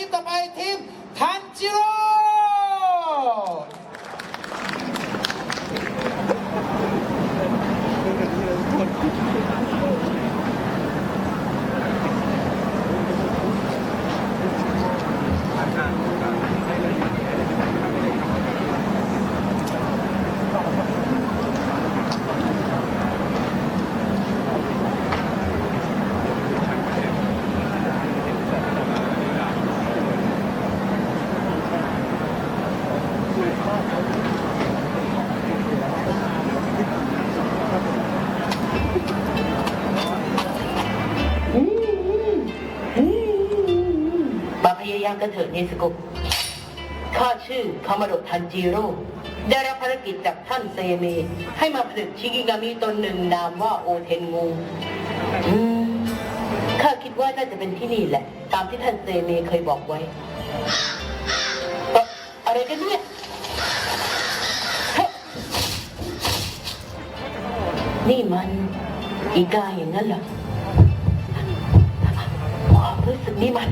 कि तपाईँ थिए กันเถอะเนสโกข้าชื่อคามาโดทันจิโร่ได้รับภารกิจจากท่านเซเม ให้มาผลิตชิกิงามิตนหนึ่งนามว่าโอเทนงูข้าคิดว่าน่าจะเป็นที่นี่แหละ ตามที่ท่านเซเมเคยบอกไว้ อะไรกันเนี่ยเฮ้ยนี่มันอีกาอย่างนั้นเหรอความรู้สึกนี่มัน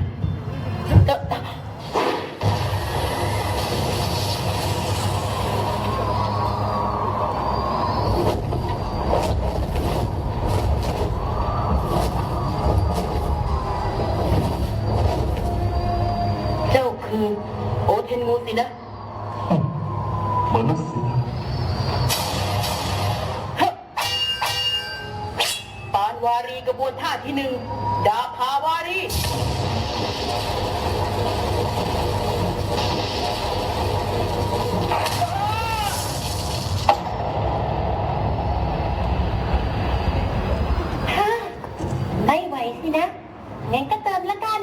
เอ่อเจ้าคือโอเทนงูสินะเหมือนนักสินะฮะปานวารีกระบวนท่าที่หนึ่งดาภาวารี ฮ่า ไม่นะ งั้นก็เติมละกัน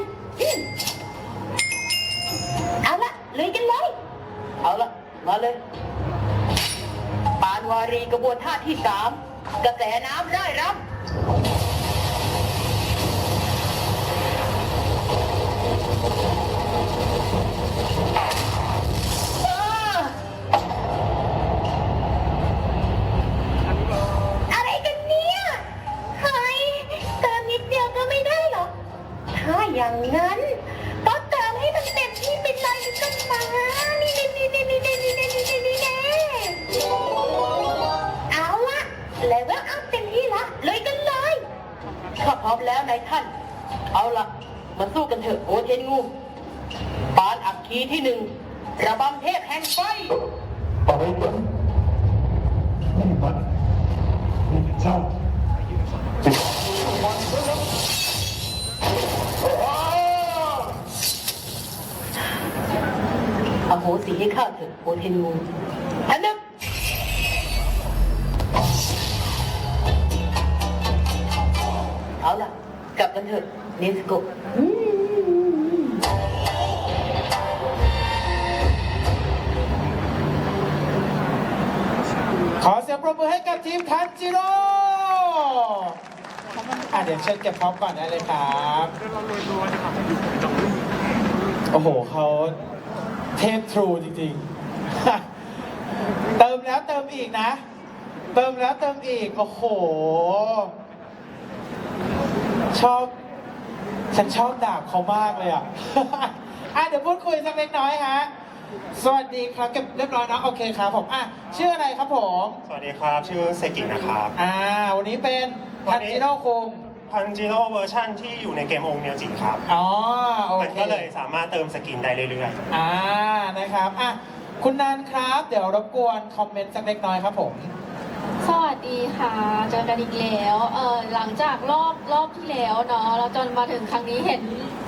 เอาละลุยกันเลย เอาละมาเลย ปานวารีกระบวนท่าที่สามกระแสน้ำได้รับ อย่างนั้น ก็เติมให้มันเต็มที่ไปเลยกันมานี่นี่นี่นี่นี่นี่นี่นี่นี่นี่เอาละเลเวลอัพเต็มที่ละเลยกันเลยข้าพร้อมแล้วนายท่าน เอาละมาสู้กันเถอะโอเทนงูปานอักคีที่หนึ่งระบำเทพแห่งไฟไรกันนี่มันนี่เจ้าจะมันซะแล้วอ้า อโหสิให้ข้าเถอะโอเทนูอันนึกเอาล่ะ กลับกันเถอะเนสโกขอเสียงปรบมือให้กับทีมทันจิโร่อะเดี๋ยวเชิญเก็บพร้อมก่อนได้เลยครับ โอ้โหเขา เทพทรูจริงๆ เติมแล้วเติมอีกนะ เติมแล้วเติมอีก โอ้โห ชอบ ฉันชอบดาบเขามากเลยอะ อะ เดี๋ยวพูดคุยสักเล็กน้อยฮะ สวัสดีครับเก็บเรียบร้อยเนอะโอเคครับผม อะ ชื่ออะไรครับผม สวัสดีครับ ชื่อเซกินะครับ อ่า วันนี้เป็นวัทันนนี้ จิโร่คุง พันจิโร่เวอร์ชันที่อยู่ในเกมองค์เนียวจิครับ อ๋อโอ มันเคก็เลยสามารถเติมสกินได้เรื่อยอ่านะครับอะคุณนันครับเดี๋ยวรบกวนคอมเมนต์สักเล็กน้อยครับผม สวัสดีค่ะเจอกันอีกแล้วเออหลังจากรอบรอบที่แล้วเนาะเราจนมาถึงครั้งนี้เห็น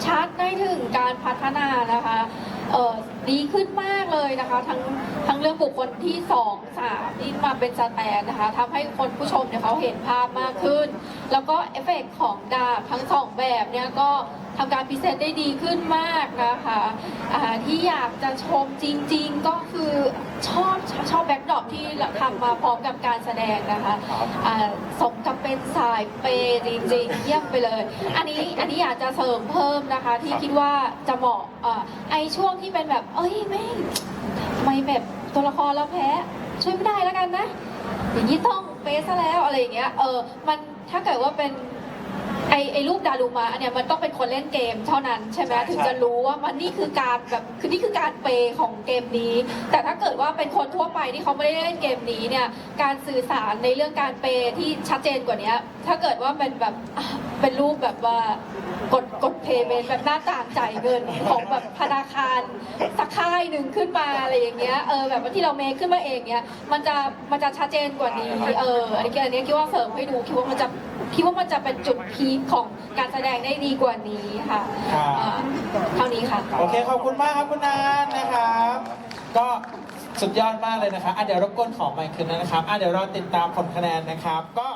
ชัดได้ถึงการพัฒนานะคะเออดีขึ้นมากเลยนะคะทั้งทั้งเรื่องบุคคลที่สองสามที่มาเป็นสแตนนะคะทำให้คนผู้ชมเนี่ยเขาเห็นภาพมากขึ้น แล้วก็เอฟเฟกต์ของดาบทั้งสองแบบเนี่ยก็ ทำการพรีเซนต์ได้ดีขึ้นมากนะคะอ่าที่อยากจะชมจริง ๆก็คือชอบชอบแบ็คดรอปที่ทำมาพร้อมกับการแสดงนะคะอ่าสมกับเป็นสายเปจริงๆเยี่ยมไปเลย อันนี้อันนี้อยากจะเสริมเพิ่มนะคะ ที่คิดว่าจะเหมาะอ่าไอช่วงที่เป็นแบบ เอ้ยแม่ไม่แบบตัวละครเราแพ้ช่วยไม่ได้แล้วกันนะ อย่างนี้ต้องเปย์ซะแล้วอะไรอย่างเงี้ยเออมันถ้าเกิดว่าเป็น ไอไอรูปดารุมะเนี่ยมันต้องเป็นคนเล่นเกมเท่านั้นใช่ไหมใช่ถึงจะรู้ว่ามันนี่คือการแบบคือนี่คือการเปย์ของเกมนี้ แต่ถ้าเกิดว่าเป็นคนทั่วไปที่เขาไม่ได้เล่นเกมนี้เนี่ยการสื่อสารในเรื่องการเปย์ที่ชัดเจนกว่านี้ถ้าเกิดว่าเป็นแบบอะ เป็นรูปแบบว่ากดกดเพย์เมนแบบหน้าต่างจ่ายเงินของแบบธนาคารสักค่ายหนึ่งขึ้นมาอะไรอย่างเงี้ยเออแบบว่าที่เราเมคขึ้นมาเองเนี่ยมันจะมันจะชัดเจนกว่านี้เอออันนี้อันนี้คิดว่าเสริมให้ดูคิดว่ามันจะคิดว่ามันจะเป็นจุดพีคของการแสดงได้ดีกว่านี้ค่ะครับอ่าเท่านี้ค่ะโอเคขอบคุณมากครับคุณนานนะครับ ก็สุดยอดมากเลยนะครับอะเดี๋ยวรบกวนขอไมค์คืนนะครับอะเดี๋ยวเราติดตามผลคะแนนนะครับ ก็